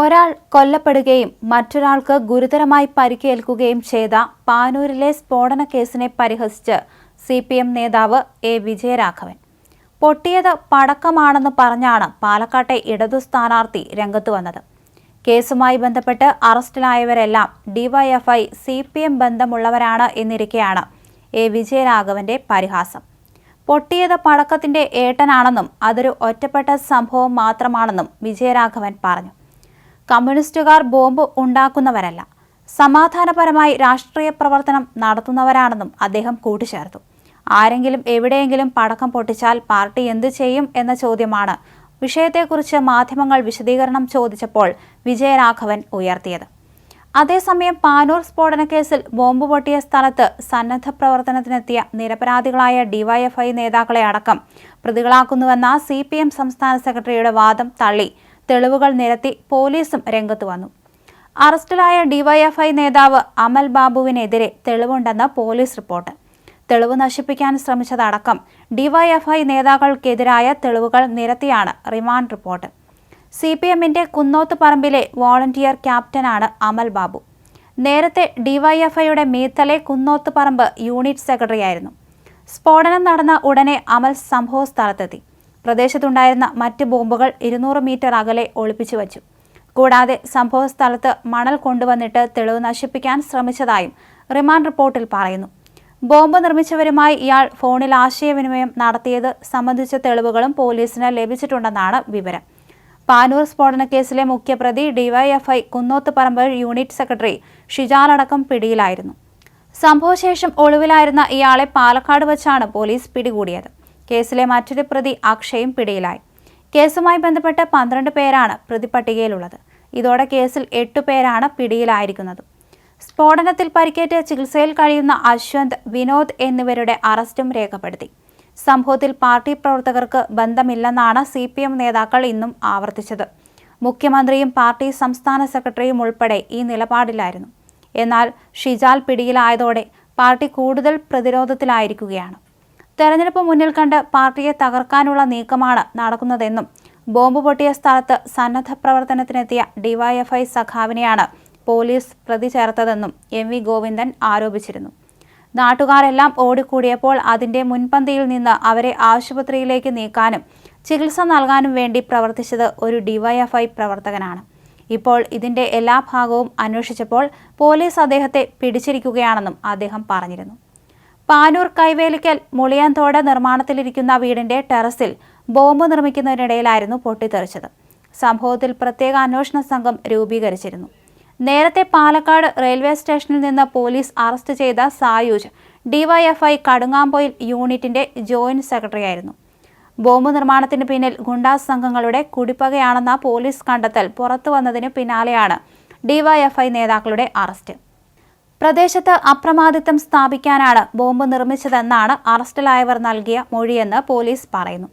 ഒരാൾ കൊല്ലപ്പെടുകയും മറ്റൊരാൾക്ക് ഗുരുതരമായി പരിക്കേൽക്കുകയും ചെയ്ത പാനൂരിലെ സ്ഫോടന കേസിനെ പരിഹസിച്ച് സി പി എം നേതാവ് എ വിജയരാഘവൻ. പൊട്ടിയത് പടക്കമാണെന്ന് പറഞ്ഞാണ് പാലക്കാട്ടെ ഇടതു സ്ഥാനാർത്ഥി രംഗത്തു വന്നത്. കേസുമായി ബന്ധപ്പെട്ട് അറസ്റ്റിലായവരെല്ലാം ഡിവൈഎഫ്ഐ സി പി എം ബന്ധമുള്ളവരാണ് എന്നിരിക്കെയാണ് എ വിജയരാഘവന്റെ പരിഹാസം. പൊട്ടിയത് പടക്കത്തിന്റെ ഏട്ടനാണെന്നും അതൊരു ഒറ്റപ്പെട്ട സംഭവം മാത്രമാണെന്നും വിജയരാഘവൻ പറഞ്ഞു. കമ്മ്യൂണിസ്റ്റുകാർ ബോംബ് ഉണ്ടാക്കുന്നവരല്ല. സമാധാനപരമായി രാഷ്ട്രീയ പ്രവർത്തനം നടത്തുന്നവരാണെന്നും അദ്ദേഹം കൂട്ടിച്ചേർത്തു. ആരെങ്കിലും എവിടെയെങ്കിലും പടക്കം പൊട്ടിച്ചാൽ പാർട്ടി എന്തു ചെയ്യും എന്ന ചോദ്യമാണ് വിഷയത്തെക്കുറിച്ച് മാധ്യമങ്ങൾ വിശദീകരണം ചോദിച്ചപ്പോൾ വിജയരാഘവൻ ഉയർത്തിയത്. അതേസമയം പാനൂർ സ്ഫോടനക്കേസിൽ ബോംബ് പൊട്ടിയ സ്ഥലത്ത് സന്നദ്ധ പ്രവർത്തനത്തിനെത്തിയ നിരപരാധികളായ ഡിവൈഎഫ്ഐ നേതാക്കളെ അടക്കം പ്രതികളാക്കുന്നുവെന്ന സി പി എം സംസ്ഥാന സെക്രട്ടറിയുടെ വാദം തള്ളി. തെളിവുകൾ നിരത്തി പോലീസും രംഗത്തു വന്നു. അറസ്റ്റിലായ ഡിവൈഎഫ്ഐ നേതാവ് അമൽ ബാബുവിനെതിരെ തെളിവുണ്ടെന്ന് പോലീസ് റിപ്പോർട്ട്. തെളിവ് നശിപ്പിക്കാൻ ശ്രമിച്ചതടക്കം ഡിവൈഎഫ്ഐ നേതാക്കൾക്കെതിരായ തെളിവുകൾ നിരത്തിയാണ് റിമാൻഡ് റിപ്പോർട്ട്. സി പി എമ്മിന്റെ കുന്നോത്ത് പറമ്പിലെ വോളണ്ടിയർ ക്യാപ്റ്റനാണ് അമൽ ബാബു. നേരത്തെ ഡിവൈഎഫ്ഐയുടെ മീത്തലെ കുന്നോത്ത് പറമ്പ് യൂണിറ്റ് സെക്രട്ടറിയായിരുന്നു. സ്ഫോടനം നടന്ന ഉടനെ അമൽ സംഭവ സ്ഥലത്തെത്തി പ്രദേശത്തുണ്ടായിരുന്ന മറ്റ് ബോംബുകൾ ഇരുന്നൂറ് മീറ്റർ അകലെ ഒളിപ്പിച്ചു വച്ചു. കൂടാതെ സംഭവ സ്ഥലത്ത് മണൽ കൊണ്ടുവന്നിട്ട് തെളിവ് നശിപ്പിക്കാൻ ശ്രമിച്ചതായും റിമാൻഡ് റിപ്പോർട്ടിൽ പറയുന്നു. ബോംബ് നിർമ്മിച്ചവരുമായി ഇയാൾ ഫോണിൽ ആശയവിനിമയം നടത്തിയത് സംബന്ധിച്ച തെളിവുകളും പോലീസിന് ലഭിച്ചിട്ടുണ്ടെന്നാണ് വിവരം. പാനൂർ സ്ഫോടന കേസിലെ മുഖ്യപ്രതി ഡിവൈഎഫ്ഐ കുന്നോത്ത് പറമ്പ് യൂണിറ്റ് സെക്രട്ടറി ഷിജാലടക്കം പിടിയിലായിരുന്നു. സംഭവശേഷം ഒളിവിലായിരുന്ന ഇയാളെ പാലക്കാട് വച്ചാണ് പോലീസ് പിടികൂടിയത്. കേസിലെ മറ്റൊരു പ്രതി അക്ഷയും പിടിയിലായി. കേസുമായി ബന്ധപ്പെട്ട് പന്ത്രണ്ട് പേരാണ് പ്രതി പട്ടികയിലുള്ളത്. ഇതോടെ കേസിൽ എട്ടു പേരാണ് പിടിയിലായിരിക്കുന്നത്. സ്ഫോടനത്തിൽ പരിക്കേറ്റ് ചികിത്സയിൽ കഴിയുന്ന അശ്വന്ത് വിനോദ് എന്നിവരുടെ അറസ്റ്റും രേഖപ്പെടുത്തി. സംഭവത്തിൽ പാർട്ടി പ്രവർത്തകർക്ക് ബന്ധമില്ലെന്നാണ് സി പി എം നേതാക്കൾ ഇന്നും ആവർത്തിച്ചത്. മുഖ്യമന്ത്രിയും പാർട്ടി സംസ്ഥാന സെക്രട്ടറിയും ഉൾപ്പെടെ ഈ നിലപാടിലായിരുന്നു. എന്നാൽ ഷിജാൽ പിടിയിലായതോടെ പാർട്ടി കൂടുതൽ പ്രതിരോധത്തിലായിരിക്കുകയാണ്. തെരഞ്ഞെടുപ്പ് മുന്നിൽ കണ്ട് പാർട്ടിയെ തകർക്കാനുള്ള നീക്കമാണ് നടക്കുന്നതെന്നും ബോംബ് പൊട്ടിയ സ്ഥലത്ത് സന്നദ്ധ പ്രവർത്തനത്തിനെത്തിയ ഡിവൈഎഫ്ഐ സഖാവിനെയാണ് പോലീസ് പ്രതി ചേർത്തതെന്നും എം വി ഗോവിന്ദൻ ആരോപിച്ചിരുന്നു. നാട്ടുകാരെല്ലാം ഓടിക്കൂടിയപ്പോൾ അതിന്റെ മുൻപന്തിയിൽ നിന്ന് അവരെ ആശുപത്രിയിലേക്ക് നീക്കാനും ചികിത്സ നൽകാനും വേണ്ടി പ്രവർത്തിച്ചത് ഒരു ഡിവൈഎഫ്ഐ പ്രവർത്തകനാണ്. ഇപ്പോൾ ഇതിന്റെ എല്ലാ ഭാഗവും അന്വേഷിച്ചപ്പോൾ പോലീസ് അദ്ദേഹത്തെ പിടിച്ചിരിക്കുകയാണെന്നും അദ്ദേഹം പറഞ്ഞിരുന്നു. പാനൂർ കൈവേലിക്കൽ മുളിയാന്തോട് നിർമ്മാണത്തിലിരിക്കുന്ന വീടിന്റെ ടെറസിൽ ബോംബ് നിർമ്മിക്കുന്നതിനിടയിലായിരുന്നു പൊട്ടിത്തെറിച്ചത്. സംഭവത്തിൽ പ്രത്യേക അന്വേഷണ സംഘം രൂപീകരിച്ചിരുന്നു. നേരത്തെ പാലക്കാട് റെയിൽവേ സ്റ്റേഷനിൽ നിന്ന് പോലീസ് അറസ്റ്റ് ചെയ്ത സായൂജ് ഡിവൈഎഫ്ഐ കടുങ്ങാമ്പൊയിൽ യൂണിറ്റിന്റെ ജോയിന്റ് സെക്രട്ടറിയായിരുന്നു. ബോംബ് നിർമ്മാണത്തിന് പിന്നിൽ ഗുണ്ടാ സംഘങ്ങളുടെ കുടിപ്പകയാണെന്ന പോലീസ് കണ്ടെത്തൽ പുറത്തു വന്നതിന് പിന്നാലെയാണ് ഡിവൈഎഫ്ഐ നേതാക്കളുടെ അറസ്റ്റ്. പ്രദേശത്ത് അപ്രമാദിത്വം സ്ഥാപിക്കാനാണ് ബോംബ് നിർമ്മിച്ചതെന്നാണ് അറസ്റ്റിലായവർ നൽകിയ മൊഴിയെന്ന് പോലീസ് പറയുന്നു.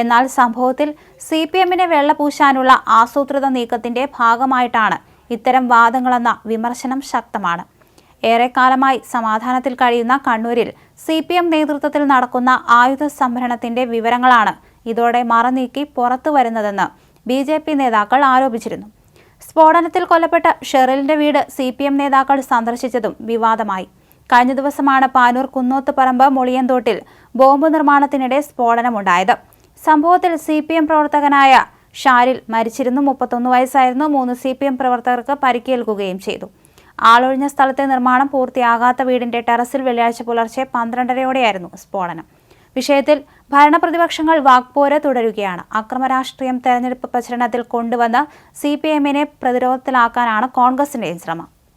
എന്നാൽ സംഭവത്തിൽ സി പി എമ്മിനെ വെള്ളപൂശാനുള്ള ആസൂത്രിത നീക്കത്തിന്റെ ഭാഗമായിട്ടാണ് ഇത്തരം വാദങ്ങളെന്ന വിമർശനം ശക്തമാണ്. ഏറെക്കാലമായി സമാധാനത്തിൽ കഴിയുന്ന കണ്ണൂരിൽ സി പി എം നേതൃത്വത്തിൽ നടക്കുന്ന ആയുധ സംഭരണത്തിന്റെ വിവരങ്ങളാണ് ഇതോടെ മറനീക്കി പുറത്തു വരുന്നതെന്ന് ബി നേതാക്കൾ ആരോപിച്ചിരുന്നു. സ്ഫോടനത്തിൽ കൊല്ലപ്പെട്ട ഷെറിലിന്റെ വീട് സി പി എം നേതാക്കൾ സന്ദർശിച്ചതും വിവാദമായി. കഴിഞ്ഞ ദിവസമാണ് പാനൂർ കുന്നോത്ത് കുന്നോത്തുപറമ്പ് മുളിയന്തോട്ടിൽ ബോംബ് നിർമ്മാണത്തിനിടെ സ്ഫോടനമുണ്ടായത്. സംഭവത്തിൽ സി പി എം പ്രവർത്തകനായ ഷാരിൽ മരിച്ചിരുന്നു. മുപ്പത്തൊന്ന് വയസ്സായിരുന്നു മൂന്ന് സി പി എം പ്രവർത്തകർക്ക് പരിക്കേൽക്കുകയും ചെയ്തു. ആളൊഴിഞ്ഞ സ്ഥലത്തെ നിർമ്മാണം പൂർത്തിയാകാത്ത വീടിന്റെ ടെറസിൽ വെള്ളിയാഴ്ച പുലർച്ചെ പന്ത്രണ്ടരയോടെയായിരുന്നു സ്ഫോടനം. വിഷയത്തിൽ ഭരണപ്രതിപക്ഷങ്ങൾ വാക്പോര് തുടരുകയാണ്. അക്രമരാഷ്ട്രീയം തെരഞ്ഞെടുപ്പ് പ്രചരണത്തിൽ കൊണ്ടുവന്ന് സി പി എമ്മിനെ പ്രതിരോധത്തിലാക്കാനാണ് കോൺഗ്രസിന്റെയും ശ്രമം.